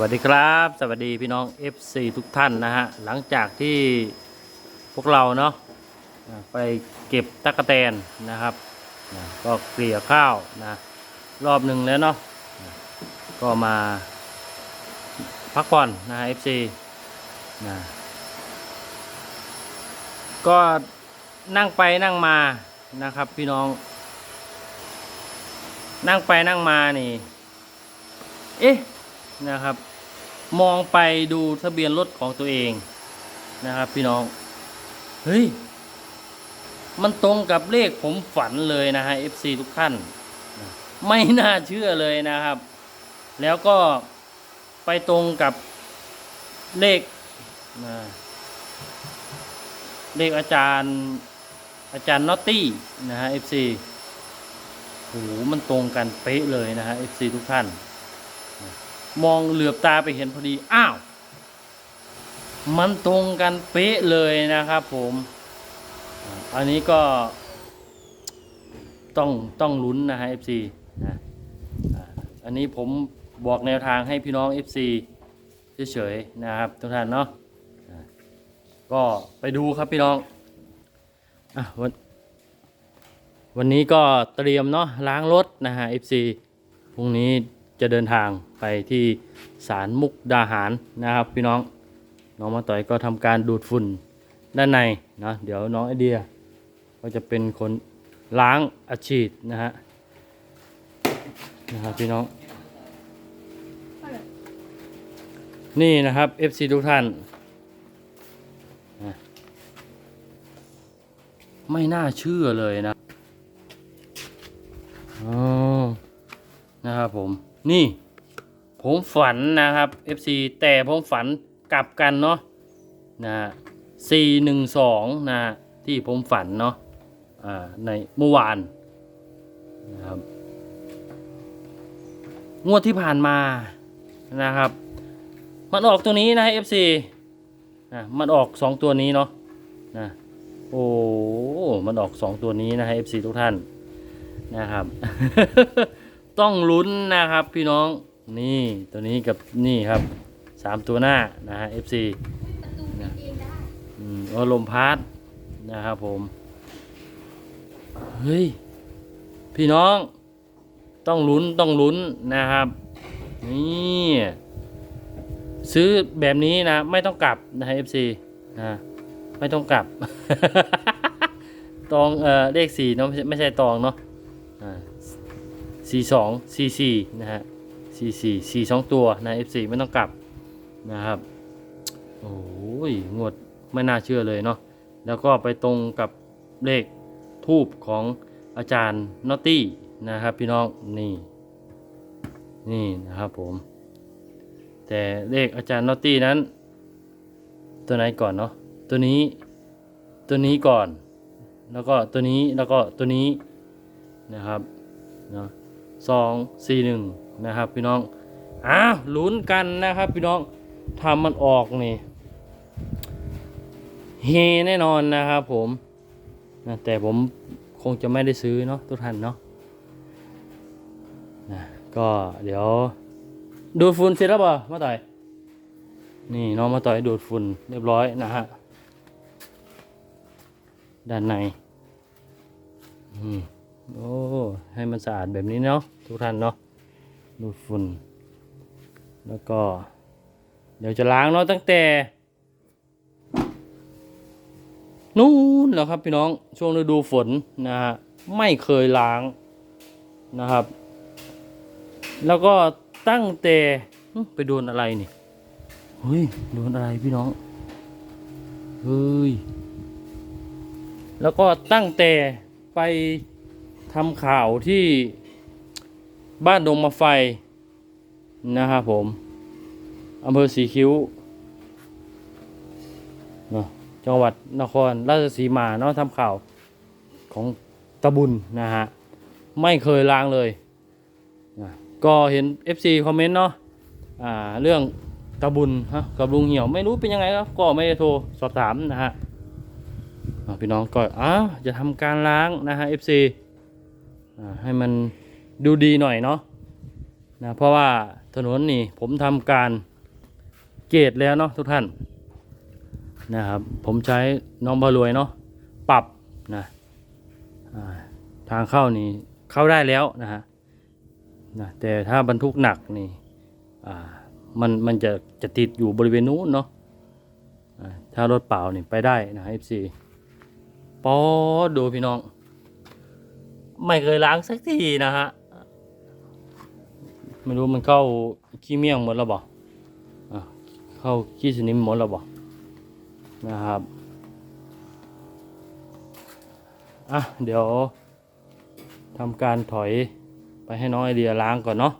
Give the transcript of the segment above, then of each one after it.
วัสดีครับ สวัสดีพี่น้อง FC ทุกท่านนะฮะ หลังจากที่พวกเราเนาะไปเก็บตะกะแตนนะครับนะก็เกลี่ยข้าวนะรอบหนึ่งแล้วเนาะนะก็มาพักผ่อนนะฮะ FC นะก็นั่งไปนั่งมานะครับพี่น้อง นั่งไปนั่งมานี่ เอ๊ะ นะครับ มองไปดูทะเบียนรถของตัวเองนะครับ พี่น้อง เฮ้ย มันตรงกับเลขผมฝันเลยนะฮะ FC ทุกท่าน ไม่น่าเชื่อเลยนะครับ แล้วก็ไปตรงกับเลขนะเลขอาจารย์อาจารย์นอตตี้นะฮะ FC โหมันตรงกันเป๊ะเลยนะฮะ FC ทุกท่าน มองเหลือบตาไปเห็นพอดี อ้าว มันตรงกันเป๊ะเลยนะครับผม อันนี้ก็ต้องต้องลุ้นนะฮะ FC นะอันนี้ผมบอกแนวทางให้พี่น้อง FC เฉยๆนะครับทุกท่านเนาะก็ไปดูครับพี่น้องอวันวันนี้ก็เตรียมเนาะล้างรถนะฮะ FC พรุ่งนี้ จะเดินทางไปที่ศาลมุกดาหารนะครับพี่น้องน้องมาต่อยก็ทำการดูดฝุ่นด้านในนะเดี๋ยวน้องไอเดียก็จะเป็นคนล้างอาชีพนะฮะนะครับพี่น้องนี่นะครับ FC ทุกท่านไม่น่าเชื่อเลยนะอ๋อ นะครับผมนี่ผมฝันนะครับ FC แต่ผมฝันกลับกันเนาะนะสี่หนึ่งสองนะที่ผมฝันเนาะอ่าในเมื่อวานนะครับงวดที่ผ่านมานะครับ มันออกตัวนี้นะ FC นะมันออกสองตัวนี้เนาะนะโอ้มันออกสองตัวนี้นะฮะ FC ทุกท่านนะครับ ต้องลุ้นนะครับพี่น้องนี่ตัวนี้กับนี่ครับสามตัวหน้านะฮะ FC นะอืมอลมพัดนะครับผม เฮ้ย พี่น้องต้องลุ้นต้องลุ้นนะครับ นี่ซื้อแบบนี้นะ ไม่ต้องกลับนะฮะ FC นะไม่ต้องกลับ ตองเอ่อเลขสี่เนาะไม่ใช่ตองเนาะ อ่าสี่สองสี่สี่นะฮะสี่สี่สี่สองตัวนะ F4 ไม่ต้องกลับนะครับ โอ้ยงวดไม่น่าเชื่อเลยเนาะแล้วก็ไปตรงกับเลขทูบของอาจารย์นอตตี้นะครับพี่น้องนี่นี่นะครับผม แต่เลขอาจารย์นอตตี้นั้น ตัวไหนก่อนเนาะตัวนี้ตัวนี้ก่อน แล้วก็ตัวนี้แล้วก็ตัวนี้นะครับเนาะ สองสี่หนึ่งนะครับพี่น้องอ้าวลุ้นกันนะครับพี่น้องทำมันออกนี่เฮแน่นอนนะครับผมนะแต่ผมคงจะไม่ได้ซื้อเนาะทุกท่านเนาะนะก็เดี๋ยวดูดฝุ่นเสร็จแล้วเปล่ามาต่อย นี่น้องมาต่อยดูดฝุ่นเรียบร้อยนะฮะด้านใน อืม โอ้ให้มันสะอาดแบบนี้เนาะทุกท่านเนาะดูฝุ่น แล้วก็ เดี๋ยวจะล้างเนาะตั้งแต่ นู้นแล้วครับพี่น้องช่วงฤดูฝนนะฮะไม่เคยล้างนะครับ แล้วก็ตั้งแต่ไปโดนอะไรนี่เฮ้ยโดนอะไรพี่น้องเฮ้ยแล้วก็ตั้งแต่ไป ทำข่าวที่บ้านดงมาไฟนะครับผมอำเภอสีคิ้วเนาะจังหวัดนครราชสีมาเนาะทำข่าวของตะบุญนะฮะไม่เคยล้างเลยนะก็เห็น FC คอมเมนต์เนาะอ่าเรื่องตะบุญฮะกับลุงเหี่ยวไม่รู้เป็นยังไงครับ ก็ไม่ได้โทรสอบถามนะฮะพี่น้องก็อ้าวจะทำการล้างนะฮะ FC ให้มันดูดีหน่อยเนาะนะเพราะว่าถนนนี่ผมทำการเกตแล้วเนาะทุกท่านนะครับผมใช้น้องบารวยเนาะปรับนะทางเข้านี่เข้าได้แล้วนะฮะนะแต่ถ้าบรรทุกหนักนี่มันมันจะจะติดอยู่บริเวณนู้นเนาะถ้ารถเปล่านี่ไปได้นะ FC ปอดดูพี่น้อง ไม่เคยล้างสักทีนะฮะ ไม่รู้มันเข้าขี้เมี่ยงหมดแล้วบ่อะเข้าขี้สนิมหมดแล้วบ่นะครับ อะ เดี๋ยวทำการถอยไปให้น้องไอเดียล้างก่อนเนาะ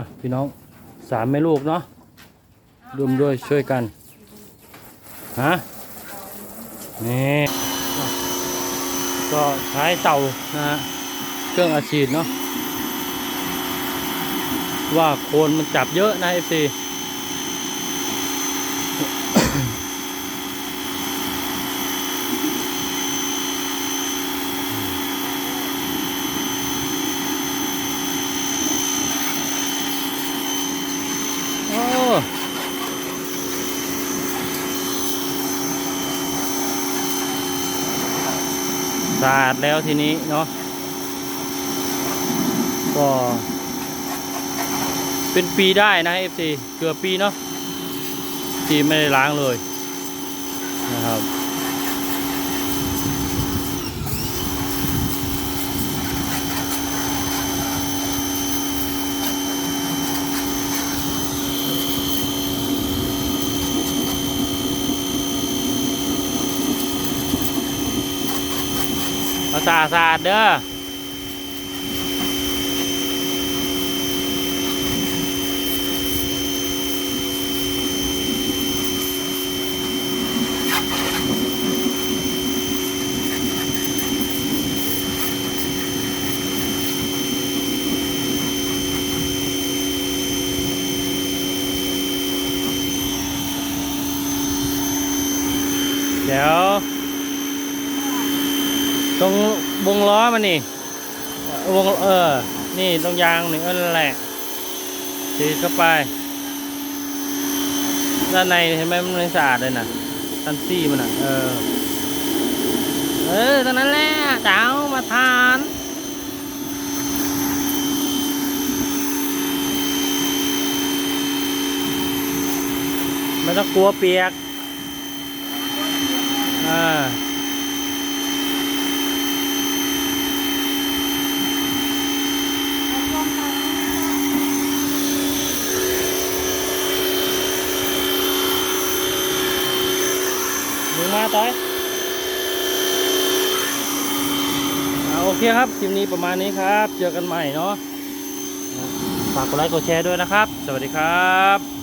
ะพี่น้องสามแม่ลูกเนาะรวมด้วยช่วยกัน ฮะ นี่ ก็ใช้เตานะฮะเครื่องอาชีดเนาะว่าโคนมันจับเยอะนะเอฟซี โอ้สะอาดแล้วทีนี้เนาะก็เป็นปีได้นะ FC เกือบปีเนาะที่ไม่ได้ล้างเลยนะครับ สะอาดสะอาดเด้อเดี๋ยว ตรงวงล้อมันนี่วงเออ นี่ตรงยางนี่เออนั่นแหละตีเข้าไป ด้านในเห็นไหมมันไม่สะอาดเลยนะตันซี่มันอะ เออ เออตรงนั้นแหละเจ้ามาทานไม่ต้องกลัวเปียก อ่า มาต่อยอ่าโอเคครับคลิปนี้ประมาณนี้ครับ เจอกันใหม่เนาะฝากกดไลค์กดแชร์ด้วยนะครับ สวัสดีครับ